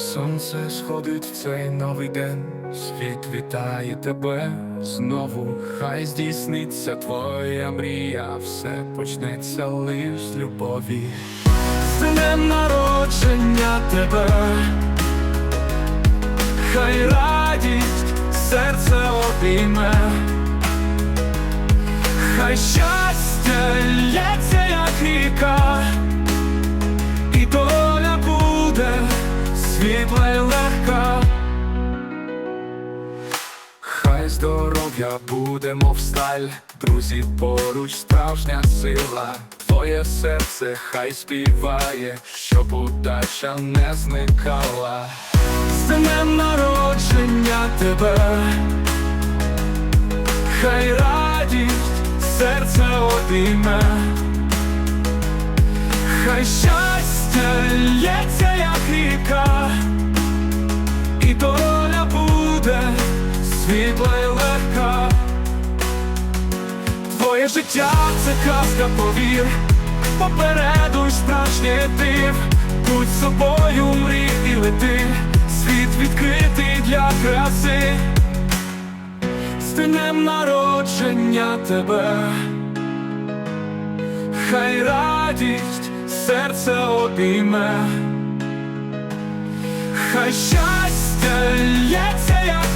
Сонце сходить в цей новий день, світ вітає тебе знову, хай здійсниться твоя мрія, все почнеться лиш з любові. З днем народження тебе, хай радість серце обійме, хай щастя здоров'я буде, мов сталь, друзі поруч справжня сила. Твоє серце хай співає, щоб удача не зникала. З днем народження тебе, хай радість серце обійме, хай щастя лється, як ріка, і доля буде світла Твоє життя це казка, повір, попереду й справжнє див, будь собою, мрій і лети, світ відкритий для краси, з днем народження тебе, хай радість серце обійме, хай щастя лється, як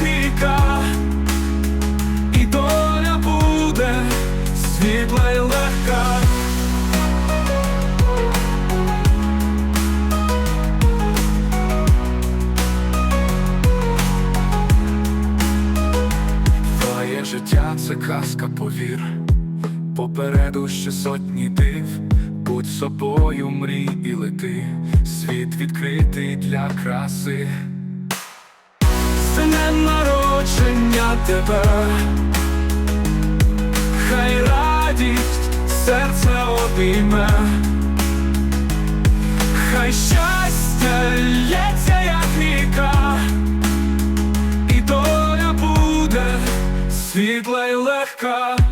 життя це казка, повір, попереду ще сотні див, будь собою, мрій і лети, світ відкритий для краси. З днем народження тебе, хай радість серце обійме, хай щастя лється світла й легка.